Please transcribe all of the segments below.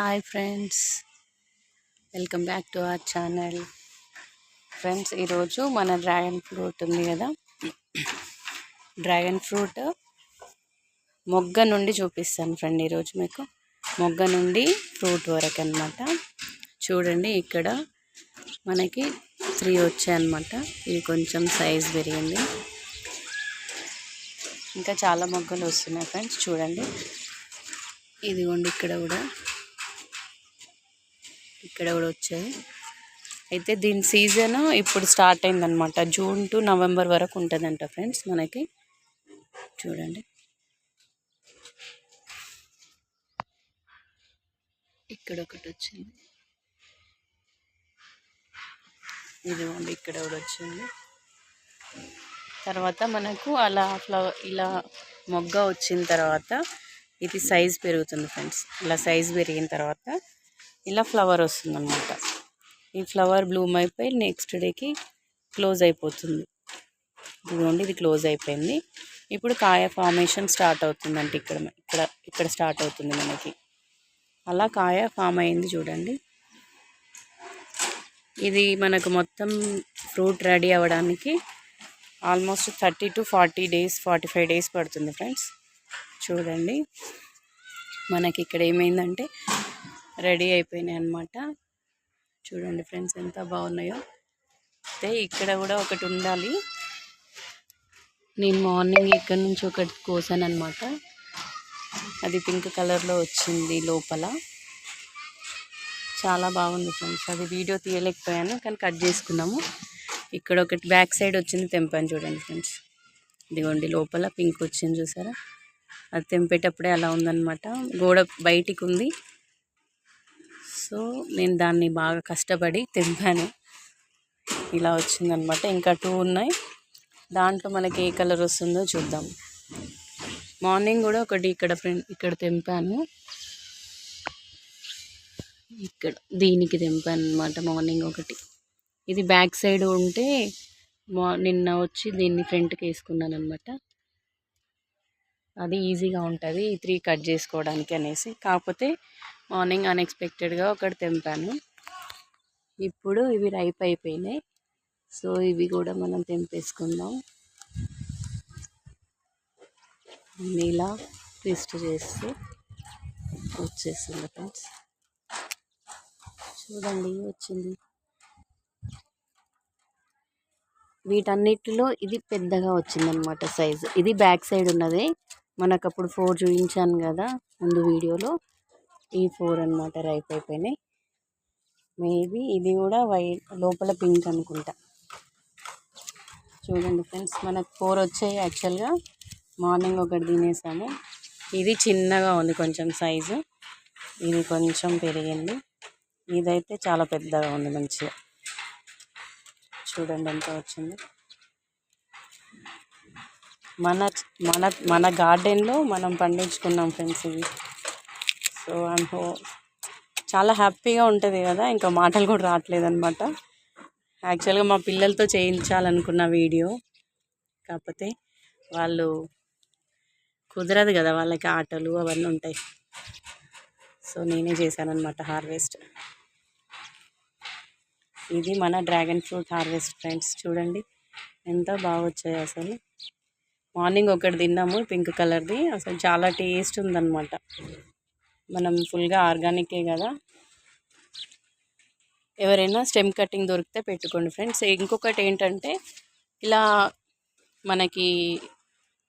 Hi friends welcome back to our channel friends ఈరోజు మన dragon fruit ఉంది కదా? డ్రాగన్ ఫ్రూట్ మొగ్గ నుండి చూపిస్తాను ఫ్రెండ్ ఈరోజు మీకు. మొగ్గ నుండి ఫ్రూట్ వరకు అనమాట చూడండి ఇక్కడ మనకి త్రీ వచ్చాయన్నమాట ఇది కొంచెం సైజ్ పెరిగింది. ఇంకా చాలా మొగ్గలు వస్తున్నాయి ఫ్రెండ్స్ చూడండి. ఇదిగోండి ఇక్కడ కూడా ఇక్కడ కూడా వచ్చాయి. అయితే దీని సీజన్ ఇప్పుడు స్టార్ట్ అయిందనమాట జూన్ టు నవంబర్ వరకు ఉంటుందంట ఫ్రెండ్స్ మనకి. చూడండి. ఇక్కడ ఒకటి వచ్చింది. ఇదిగోండి ఇక్కడ కూడా వచ్చింది. తర్వాత మనకు అలా ఫ్లవర్ ఇలా మొగ్గ వచ్చిన తర్వాత ఇది సైజ్ పెరుగుతుంది ఫ్రెండ్స్ ఇలా సైజ్ పెరిగిన తర్వాత ఇలా ఫ్లవర్ వస్తుందన్నమాట. ఈ ఫ్లవర్ బ్లూమ్ అయిపోయి నెక్స్ట్ డేకి క్లోజ్ అయిపోతుంది. ఇదిగోండి ఇది క్లోజ్ అయిపోయింది. ఇప్పుడు కాయ ఫార్మేషన్ స్టార్ట్ అవుతుందంటే ఇక్కడ ఇక్కడ ఇక్కడ స్టార్ట్ అవుతుంది మనకి. అలా కాయ ఫామ్ అయింది చూడండి. ఇది మనకు మొత్తం ఫ్రూట్ రెడీ అవ్వడానికి almost thirty to forty days forty five days పడుతుంది ఫ్రెండ్స్. చూడండి మనకి ఇక్కడ ఏమైందంటే రెడీ అయిపోయినాయి అనమాట చూడండి ఫ్రెండ్స్ ఎంత బాగున్నాయో. అయితే ఇక్కడ కూడా ఒకటి ఉండాలి. నేను మార్నింగ్ ఇక్కడ నుంచి ఒకటి కోసాను అనమాట అది పింక్ కలర్లో వచ్చింది లోపల. చాలా బాగుంది ఫ్రెండ్స్. అది వీడియో తీయలేకపోయాను కానీ కట్ చేసుకున్నాము. ఇక్కడ ఒకటి బ్యాక్ సైడ్ వచ్చింది తెంపాను చూడండి ఫ్రెండ్స్. ఇదిగోండి లోపల పింక్ వచ్చింది చూసారా? అది తెంపేటప్పుడే అలా ఉందన్నమాట. గోడ బయటికి ఉంది. సో నేను దాన్ని బాగా కష్టపడి తెంపాను ఇలా వచ్చిందనమాట ఇంకా టూ ఉన్నాయి. దాంట్లో మనకి ఏ కలర్ వస్తుందో చూద్దాం. మార్నింగ్ కూడా ఒకటి ఇక్కడ ఫ్రెండ్ ఇక్కడ తెంపాను. ఇక్కడ దీనికి తెంపాను అనమాట మార్నింగ్ ఒకటి. ఇది బ్యాక్ సైడ్ ఉంటే మా నిన్న వచ్చి దీన్ని ఫ్రంట్కి వేసుకున్నాను అనమాట అది ఈజీగా ఉంటుంది. ఈ త్రీ కట్ చేసుకోవడానికి అనేసి. కాకపోతే మార్నింగ్ అన్ఎక్స్పెక్టెడ్గా ఒకటి తెంపాను. ఇప్పుడు ఇవి రైప్ అయిపోయినాయి. సో ఇవి కూడా మనం తెంపేసుకుందాం. ఇలా ట్విస్ట్ చేస్తే వచ్చేసింది ఫ్రెండ్స్. చూడండి వచ్చింది. వీటన్నిటిలో ఇది పెద్దగా వచ్చిందనమాట సైజు. ఇది బ్యాక్ సైడ్ ఉన్నది. మనకు అప్పుడు ఫోర్ చూపించాను కదా ముందు వీడియోలో. ఈ ఫోర్ అనమాట రైప్ అయిపోయినాయి. మేబీ ఇది కూడా వైట్ లోపల పింక్ అనుకుంటా. చూడండి ఫ్రెండ్స్ మనకు ఫోర్ వచ్చాయి యాక్చువల్గా. మార్నింగ్ ఒకటి తినేసాము. ఇది చిన్నగా ఉంది కొంచెం సైజు. ఇది కొంచెం పెరిగింది. ఇదైతే చాలా పెద్దగా ఉంది మంచిగా. చూడండి ఎంత వచ్చింది. మన మన మన గార్డెన్లో మనం పండించుకున్నాం ఫ్రెండ్స్ ఇవి. సో అనుకో చాలా హ్యాపీగా ఉంటుంది కదా ఇంకా మాటలు కూడా రావట్లేదు అనమాట యాక్చువల్గా మా పిల్లలతో చేయించాలనుకున్న వీడియో కాకపోతే వాళ్ళు కుదరదు కదా వాళ్ళకి ఆటలు అవన్నీ ఉంటాయి. సో నేనే చేశాను అనమాట హార్వెస్ట్. ఇది మన డ్రాగన్ ఫ్రూట్ హార్వెస్ట్ ఫ్రెండ్స్ చూడండి. ఎంత బాగా వచ్చాయి అసలు. మార్నింగ్ ఒకటి తిన్నాము పింక్ కలర్ది. అసలు చాలా టేస్ట్ ఉందన్నమాట. మనం ఫుల్గా ఆర్గానికే కదా. ఎవరైనా స్టెమ్ కటింగ్ దొరికితే పెట్టుకోండి ఫ్రెండ్స్ ఇంకొకటి ఏంటంటే ఇలా మనకి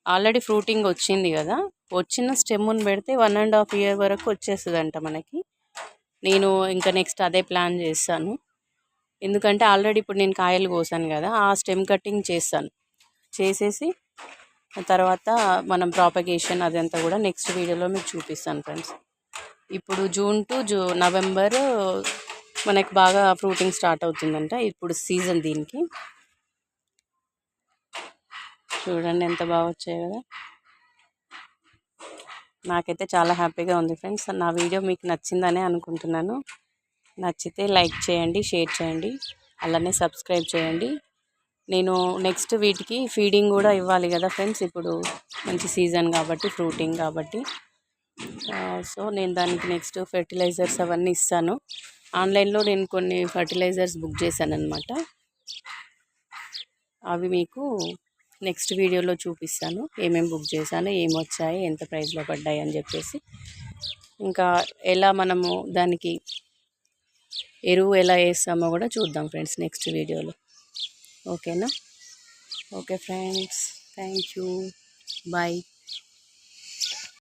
ఆల్రెడీ ఫ్రూటింగ్ వచ్చింది కదా. వచ్చిన స్టెమ్ని పెడితే వన్ అండ్ హాఫ్ ఇయర్ వరకు వచ్చేస్తుందంట మనకి. నేను ఇంకా నెక్స్ట్ అదే ప్లాన్ చేస్తాను. ఎందుకంటే ఆల్రెడీ ఇప్పుడు నేను కాయలు కోసాను కదా ఆ స్టెమ్ కటింగ్ చేస్తాను. చేసేసి తర్వాత మనం ప్రాపగేషన్ అదంతా కూడా నెక్స్ట్ వీడియోలో మీకు చూపిస్తాను ఫ్రెండ్స్ ఇప్పుడు జూన్ టు జూ నవంబర్ మనకి బాగా ఫ్రూటింగ్ స్టార్ట్ అవుతుందంట ఇప్పుడు సీజన్ దీనికి. చూడండి ఎంత బాగా వచ్చాయి కదా. నాకైతే చాలా హ్యాపీగా ఉంది ఫ్రెండ్స్. నా వీడియో మీకు నచ్చిందనే అనుకుంటున్నాను. నచ్చితే లైక్ చేయండి షేర్ చేయండి అలానే సబ్స్క్రైబ్ చేయండి. నేను నెక్స్ట్ వీటికి ఫీడింగ్ కూడా ఇవ్వాలి కదా ఫ్రెండ్స్. ఇప్పుడు మంచి సీజన్ కాబట్టి ఫ్రూటింగ్ కాబట్టి. సో నేను దానికి నెక్స్ట్ ఫెర్టిలైజర్స్ అవన్నీ ఇస్తాను. ఆన్లైన్లో నేను కొన్ని ఫర్టిలైజర్స్ బుక్ చేశాను అనమాట అవి మీకు నెక్స్ట్ వీడియోలో చూపిస్తాను. ఏమేమి బుక్ చేశాను ఏమి వచ్చాయి ఎంత ప్రైస్లో పడ్డాయి అని చెప్పేసి. ఇంకా ఎలా మనము దానికి ఎరువు ఎలా వేస్తామో కూడా చూద్దాం ఫ్రెండ్స్ నెక్స్ట్ వీడియోలో. ఓకేనా? Okay friends thank you. Bye.